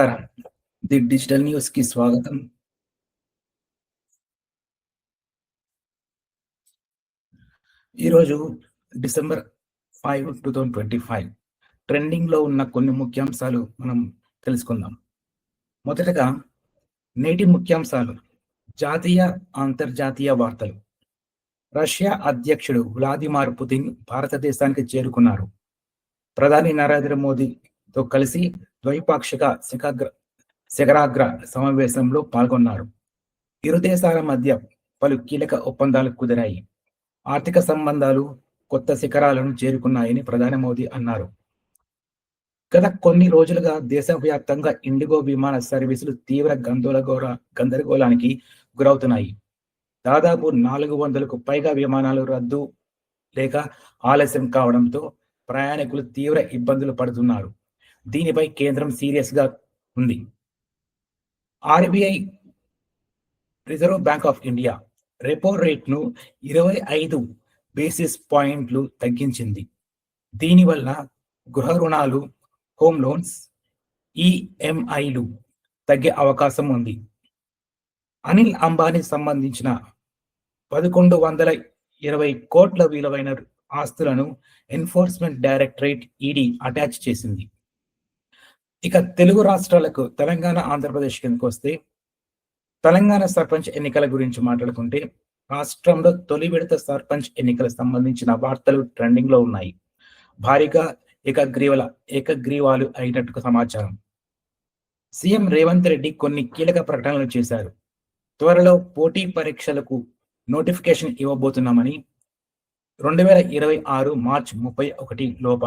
నమస్కారం. The digital న్యూస్కి స్వాగతం. ఈరోజు December five two thousand twenty five ట్రెండింగ్లో ఉన్న కొన్ని ముఖ్యాంశాలు మనం తెలుసుకుందాం. మొదటగా నేటి ముఖ్యాంశాలు. జాతీయ అంతర్జాతీయ వార్తలు. రష్యా అధ్యక్షుడు వ్లాదిమార్ పుతిన్ భారతదేశానికి చేరుకున్నారు. ప్రధాని నరేంద్ర మోదీతో కలిసి ద్వైపాక్షిక శిఖగ్ర శిఖరాగ్ర సమావేశంలో పాల్గొన్నారు. ఇరు దేశాల మధ్య పలు కీలక ఒప్పందాలు కుదిరాయి. ఆర్థిక సంబంధాలు కొత్త శిఖరాలను చేరుకున్నాయని ప్రధాని మోదీ అన్నారు. గత కొన్ని రోజులుగా దేశవ్యాప్తంగా ఇండిగో విమాన సర్వీసులు తీవ్ర గందరగోళ గందరగోళానికి గురవుతున్నాయి. దాదాపు నాలుగు వందలకు పైగా విమానాలు రద్దు లేక ఆలస్యం కావడంతో ప్రయాణికులు తీవ్ర ఇబ్బందులు పడుతున్నారు. దీనిపై కేంద్రం సీరియస్గా ఉంది. RBI reserve bank of India repo రేట్ను ఇరవై ఐదు బేసిస్ పాయింట్లు తగ్గించింది. దీనివల్ల గృహ రుణాలు హోమ్ లోన్స్ ఈఎంఐలు తగ్గే అవకాశం ఉంది. అనిల్ అంబానీ సంబంధించిన పదకొండు వందల ఇరవై కోట్ల విలువైన ఆస్తులను ఎన్ఫోర్స్మెంట్ డైరెక్టరేట్ ఈడీ అటాచ్ చేసింది. ఇక తెలుగు రాష్ట్రాలకు తెలంగాణ ఆంధ్రప్రదేశ్ కిందకు వస్తే తెలంగాణ సర్పంచ్ ఎన్నికల గురించి మాట్లాడుకుంటే రాష్ట్రంలో తొలి విడత సర్పంచ్ ఎన్నికలకు సంబంధించిన వార్తలు ట్రెండింగ్లో ఉన్నాయి. భారీగా ఏకగ్రీవల ఏకగ్రీవాలు అయినట్టు సమాచారం. సీఎం రేవంత్ రెడ్డి కొన్ని కీలక ప్రకటనలు చేశారు. త్వరలో పోటీ పరీక్షలకు నోటిఫికేషన్ ఇవ్వబోతున్నామని రెండు వేల ఇరవై ఆరు మార్చ్ ముప్పై ఒకటి లోప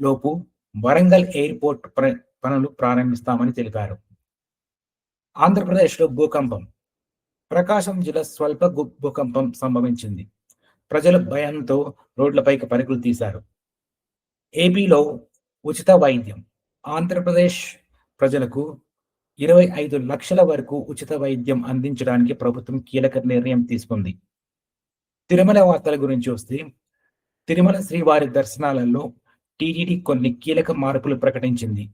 లోపు వరంగల్ ఎయిర్పోర్ట్ పనులు ప్రారంభిస్తామని తెలిపారు. ఆంధ్రప్రదేశ్లో భూకంపం ప్రకాశం జిల్లా స్వల్ప భూకంపం సంభవించింది. ప్రజలు భయంతో రోడ్లపైకి పరుగులు తీశారు. ఏపీలో ఉచిత వైద్యం ఆంధ్రప్రదేశ్ ప్రజలకు ఇరవై ఐదు లక్షల వరకు ఉచిత వైద్యం అందించడానికి ప్రభుత్వం కీలక నిర్ణయం తీసుకుంది. తిరుమల వార్తల గురించి వస్తే తిరుమల శ్రీవారి దర్శనాలలో టీటీడీ కొన్ని కీలక మార్పులు ప్రకటించింది.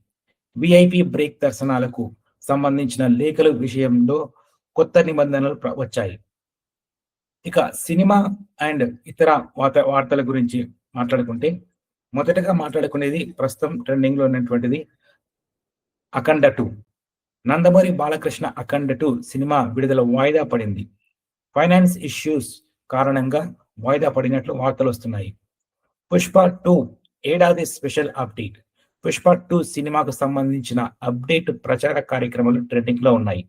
విఐపి బ్రేక్ దర్శనాలకు సంబంధించిన లేఖల విషయంలో కొత్త నిబంధనలు వచ్చాయి. ఇక సినిమా అండ్ ఇతర వార్త వార్తల గురించి మాట్లాడుకుంటే మొదటగా మాట్లాడుకునేది ప్రస్తుతం ట్రెండింగ్లో ఉన్నటువంటిది Akhanda two. Nandamuri Balakrishna Akhanda two cinema విడుదల వాయిదా పడింది. ఫైనాన్స్ ఇష్యూస్ కారణంగా వాయిదా పడినట్లు వార్తలు వస్తున్నాయి. పుష్ప టూ ఏడాది స్పెషల్ అప్డేట్. పుష్ప టూ సినిమాకు సంబంధించిన అప్డేట్ ప్రచార కార్యక్రమాలు ట్రెండింగ్లో ఉన్నాయి.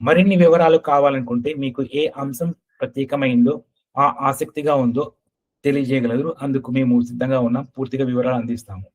మరిన్ని వివరాలు కావాలనుకుంటే మీకు ఏ అంశం ప్రత్యేకమైందో ఆ ఆసక్తిగా ఉందో తెలియజేయగలరు. అందుకు మేము సిద్ధంగా ఉన్నాం. పూర్తిగా వివరాలు అందిస్తాము.